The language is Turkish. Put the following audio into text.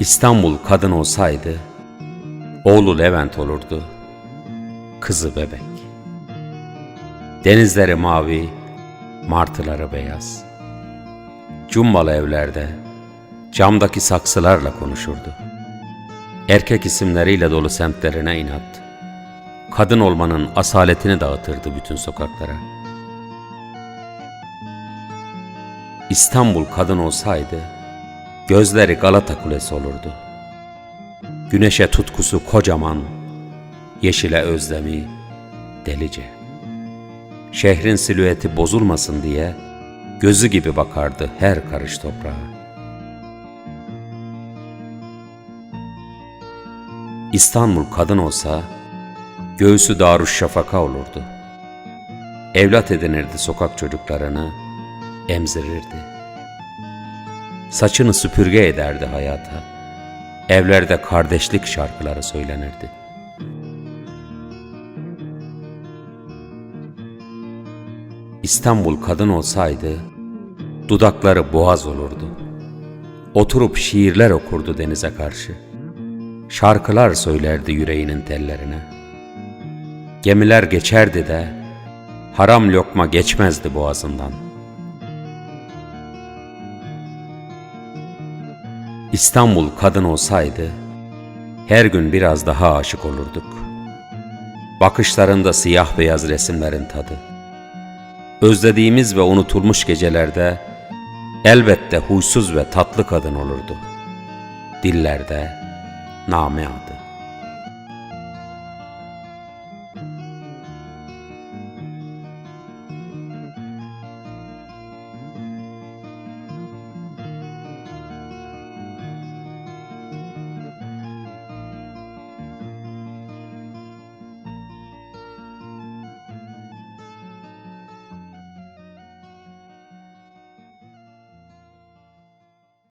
İstanbul kadın olsaydı, oğlu Levent olurdu, kızı bebek. Denizleri mavi, martıları beyaz. Cumbalı evlerde, camdaki saksılarla konuşurdu. Erkek isimleriyle dolu semtlerine inat. Kadın olmanın asaletini dağıtırdı bütün sokaklara. İstanbul kadın olsaydı, gözleri Galata Kulesi olurdu. Güneşe tutkusu kocaman, yeşile özlemi delice. Şehrin silüeti bozulmasın diye gözü gibi bakardı her karış toprağa. İstanbul kadın olsa göğsü Darüşşafaka olurdu. Evlat edinirdi sokak çocuklarını, emzirirdi. Saçını süpürge ederdi hayata. Evlerde kardeşlik şarkıları söylenirdi. İstanbul kadın olsaydı dudakları boğaz olurdu. Oturup şiirler okurdu denize karşı. Şarkılar söylerdi yüreğinin tellerine. Gemiler geçerdi de haram lokma geçmezdi boğazından. İstanbul kadın olsaydı her gün biraz daha aşık olurduk. Bakışlarında siyah beyaz resimlerin tadı. Özlediğimiz ve unutulmuş gecelerde elbette huysuz ve tatlı kadın olurdu. Dillerde name adı.